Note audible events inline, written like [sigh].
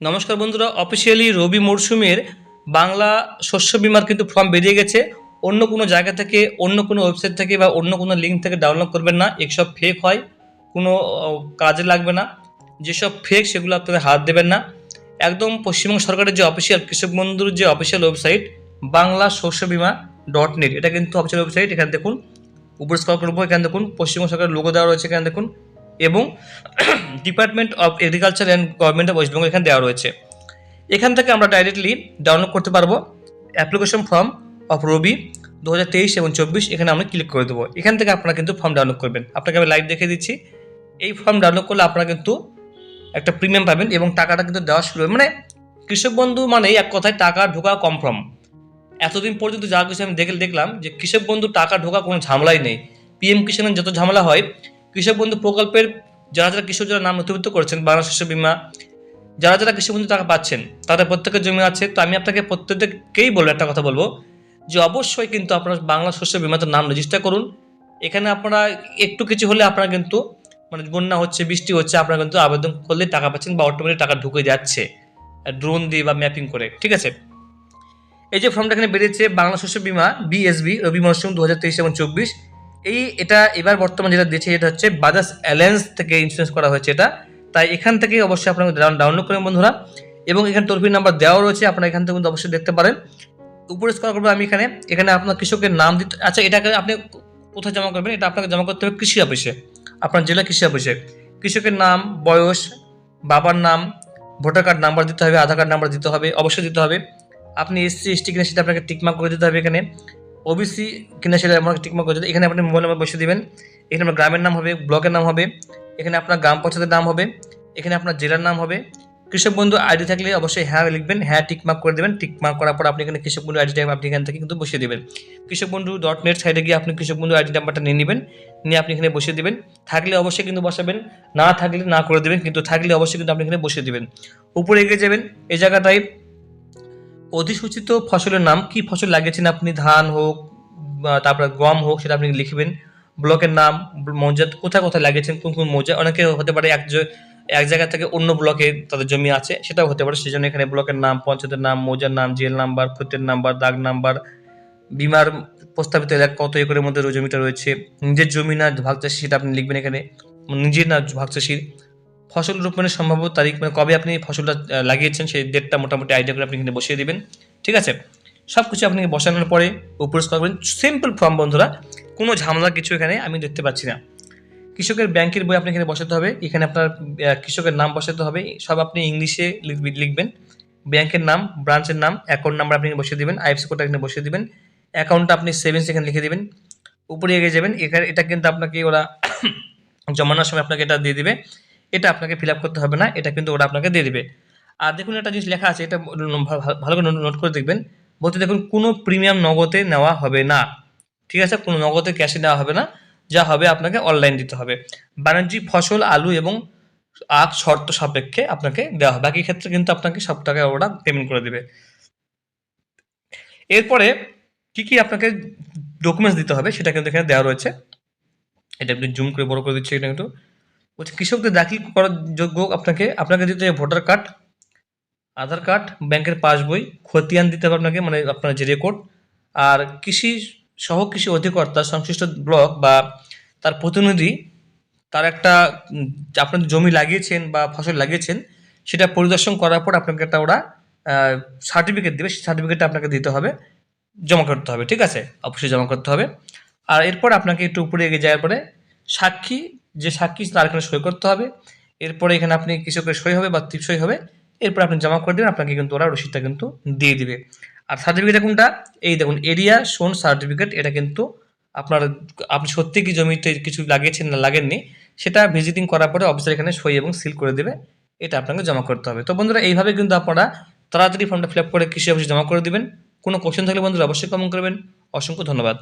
নমস্কার বন্ধুরা অফিসিয়ালি রবি মরশুমের বাংলা শস্য বিমার কিন্তু ফর্ম বেরিয়ে গেছে। অন্য কোনো জায়গা থেকে, অন্য কোনো ওয়েবসাইট থেকে বা অন্য কোনো লিঙ্ক থেকে ডাউনলোড করবেন না। এসব ফেক হয়, কোনো কাজে লাগবে না। যেসব ফেক সেগুলো আপনাদের হাত দেবেন না। একদম পশ্চিমবঙ্গ সরকারের যে অফিসিয়াল কৃষক বন্ধুর যে অফিসিয়াল ওয়েবসাইট বাংলা শস্য বিমা ডট নেট এটা কিন্তু অফিসিয়াল ওয়েবসাইট এখানে দেখুন উপর স্কল করব এখানে দেখুন, পশ্চিমবঙ্গ সরকারের লোগো দেওয়া রয়েছে, এখানে দেখুন। এবং department of agriculture and government of west Bengal এখানে দেওয়া রয়েছে। এখান থেকে আমরা ডাইরেক্টলি ডাউনলোড করতে পারব অ্যাপ্লিকেশন ফর্ম অফ রবি দু হাজার তেইশ এবং চব্বিশ, এখানে আমরা ক্লিক করে দেবো। এখান থেকে আপনারা কিন্তু ফর্ম ডাউনলোড করবেন। আপনাকে আমি লাইভ দেখিয়ে দিচ্ছি। এই ফর্ম ডাউনলোড করলে আপনারা কিন্তু একটা প্রিমিয়াম পাবেন এবং টাকাটা কিন্তু দেওয়া শুরু হবে। মানে কৃষক বন্ধু মানেই এক কথায় টাকা ঢোকা কম ফর্ম এতদিন পর্যন্ত যা কিছু আমি দেখে দেখলাম যে কৃষক বন্ধু টাকা ঢোকা কোনো ঝামেলাই নেই। পিএম কিষানের যত ঝামেলা হয় কৃষক বন্ধু প্রকল্পের যারা যারা কৃষক যারা নাম নথিভুক্ত করেছেন বাংলা শস্য বিমা, যারা যারা কৃষক বন্ধু টাকা পাচ্ছেন, তাদের প্রত্যেকের জমি আছে। তো আমি আপনাকে প্রত্যেককেই বলব একটা কথা বলব যে অবশ্যই কিন্তু আপনারা বাংলা শস্য বিমাতে নাম রেজিস্টার করুন। এখানে আপনারা একটু কিছু হলে আপনারা কিন্তু মানে বন্যা হচ্ছে, বৃষ্টি হচ্ছে, আপনারা কিন্তু আবেদন করলে টাকা পাচ্ছেন বা অটোমেটিক টাকা ঢুকে যাচ্ছে। ড্রোন দিয়ে বা ম্যাপিং করে, ঠিক আছে? এই যে ফর্মটা এখানে বেরিয়েছে বাংলা শস্য বিমা বিএসবি রবি মরশুম দু হাজার তেইশ এবং চব্বিশ। এই এটা এবার বর্তমানে যেটা দিয়েছে এটা হচ্ছে বাজাজ অ্যালায়েন্স থেকে ইন্স্যুরেন্স করা হয়েছে এটা। তাই এখান থেকে অবশ্যই আপনারা ডাউনলোড করেন বন্ধুরা। এবং এখানে টোল নাম্বার দেওয়া রয়েছে, আপনারা এখান থেকে কিন্তু অবশ্যই দেখতে পারেন। উপরে স্কল করব আমি এখানে এখানে আপনার কৃষকের নাম দিতে আচ্ছা এটাকে আপনি কোথায় জমা করবেন? এটা আপনাকে জমা করতে হবে কৃষি অফিসে, আপনার জেলা কৃষি অফিসে। কৃষকের নাম, বয়স, বাবার নাম, ভোটার কার্ড নাম্বার দিতে হবে, আধার কার্ড নাম্বার দিতে হবে, অবশ্যই দিতে হবে। আপনি এসসি এসটি কিনা সেটা আপনাকে টিকমার্ক করে দিতে হবে এখানে। ওবিসি কিনা সেটা আপনাকে টিকমার্ক করে দিতে এখানে আপনি মোবাইল নাম্বার বসিয়ে দিবেন, এখানে আপনার গ্রামের নাম হবে, ব্লকের নাম হবে, এখানে আপনার গ্রাম পঞ্চায়েতের নাম হবে, এখানে আপনার জেলার নাম হবে। কৃষক বন্ধু আইডি থাকলে অবশ্যই হ্যাঁ লিখবেন হ্যাঁ টিকমার্ক করে দেবেন টিকমার্ক করার পর আপনি এখানে কৃষক বন্ধু আইডি আপনি এখান থেকে কিন্তু বসিয়ে দেবেন। কৃষক বন্ধু ডট নেট সাইডে গিয়ে আপনি কৃষক বন্ধু আইডি নাম্বারটা নিয়ে নেবেন, নিয়ে আপনি এখানে বসিয়ে দেবেন। থাকলে অবশ্যই কিন্তু বসাবেন, না থাকলে না করে দেবেন, কিন্তু থাকলে অবশ্যই কিন্তু আপনি এখানে বসিয়ে দেবেন। উপরে এগিয়ে যাবেন, এই জায়গাটায় অধিসূচিত ফসলের নাম কি ফসল লাগিয়েছেন আপনি? ধান হোক তারপরে গম হোক, সেটা আপনি লিখবেন। ব্লকের নাম মৌজা কোথায় কোথায় লাগিয়েছেন, কোন কোন মৌজা অনেকে হতে পারে এক এক জায়গা থেকে অন্য ব্লকে তাদের জমি আছে, সেটাও হতে পারে। সেই জন্য এখানে ব্লকের নাম, পঞ্চায়েতের নাম, মৌজার নাম, জেল নাম্বার, ক্ষতির নাম্বার, দাগ নাম্বার, বিমার প্রস্তাবিত এলাকা কত একরের মধ্যে জমিটা রয়েছে, নিজের জমি না ভাগ চাষি, সেটা আপনি লিখবেন এখানে। নিজের না ভাগ চাষির। ফসল রোপণের সম্ভাব্য তারিখ মানে কবে আপনি ফসলটা লাগিয়েছেন সেই ডেটটা মোটামুটি আইডিয়া করে আপনি এখানে বসিয়ে দেবেন, ঠিক আছে? সব কিছু আপনি বসানোর পরে উপরে করবেন সিম্পল ফর্ম বন্ধুরা, কোনো ঝামেলা, কিছু এখানে আমি দেখতে পাচ্ছি না। কৃষকের ব্যাংকের বই আপনি এখানে বসাতে হবে, এখানে আপনার কৃষকের নাম বসাতে হবে, সব আপনি ইংলিশে লিখবেন। ব্যাংকের নাম, ব্রাঞ্চের নাম অ্যাকাউন্ট নাম্বার আপনি বসিয়ে দিবেন আইএফসি কোডটা এখানে বসিয়ে দেবেন অ্যাকাউন্টটা আপনি সেভিংস এখানে লিখে দেবেন, উপরে এগিয়ে যাবেন, এখানে, এটা কিন্তু আপনাকে ওরা [coughs] জমানোর সময় আপনাকে এটা দিয়ে দিবে। এটা আপনাকে ফিল করতে হবে না, এটা কিন্তু ওরা আপনাকে দিয়ে দেবে। আর দেখুন একটা জিনিস লেখা আছে, এটা ভালো করে নোট করে দেখবেন। বলতে দেখুন, কোনো প্রিমিয়াম নগদে নেওয়া হবে না। ঠিক আছে, কোনো নগদে ক্যাশে নেওয়া হবে না, যা হবে আপনাকে অনলাইন দিতে হবে। বাণিজ্যিক ফসল, আলু এবং আখ শর্ত সাপেক্ষে আপনাকে দেওয়া হবে। বাকি ক্ষেত্রে কিন্তু আপনাকে সব টাকা ওরা পেমেন্ট করে দেবে। এরপরে কি কি আপনাকে ডকুমেন্টস দিতে হবে, সেটা কিন্তু এখানে দেওয়া রয়েছে। এটা একটু জুম করে বড় করে দিচ্ছি এটা একটু। বলছে, কৃষকদের দাখিল করার যোগ্য আপনাকে আপনাকে দিতে হবে ভোটার কার্ড আধার কার্ড ব্যাংকের পাসবই খতিয়ান দিতে হবে আপনাকে মানে আপনার যে রেকর্ড আর কৃষি সহ কৃষি অধিকর্তা সংশ্লিষ্ট ব্লক বা তার প্রতিনিধি, তার একটা আপনার জমি লাগিয়েছেন বা ফসল লাগিয়েছেন, সেটা পরিদর্শন করার পর আপনাকে একটা ওরা সার্টিফিকেট দেবে, সেই সার্টিফিকেটটা আপনাকে দিতে হবে, জমা করতে হবে, ঠিক আছে? অবশ্যই জমা করতে হবে। আর এরপর আপনাকে একটু উপরে এগিয়ে যাওয়ার পরে সাক্ষী যে সাক্ষী, তার এখানে সই করতে হবে। এরপরে এখানে আপনি কৃষকের সই হবে বা সই হবে। এরপর আপনি জমা করে দেবেন, আপনাকে কিন্তু ওরা রসিদটা কিন্তু দিয়ে দিবে। আর সার্টিফিকেট কোনটা? এই দেখুন, এরিয়া শোন সার্টিফিকেট এটা কিন্তু আপনার, আপনি সত্যি কি জমিতে কিছু লাগিয়েছেন না লাগেননি, সেটা ভিজিটিং করার পরে অফিসার এখানে সই এবং সিল করে দেবে। এটা আপনাকে জমা করতে হবে। তো বন্ধুরা, এইভাবে কিন্তু আপনারা তাড়াতাড়ি ফর্মটা ফিল আপ করে কৃষি অফিসে জমা করে দিবেন। কোনো কোশ্চেন থাকলে বন্ধুরা অবশ্যই কমেন্ট করবেন। অসংখ্য ধন্যবাদ।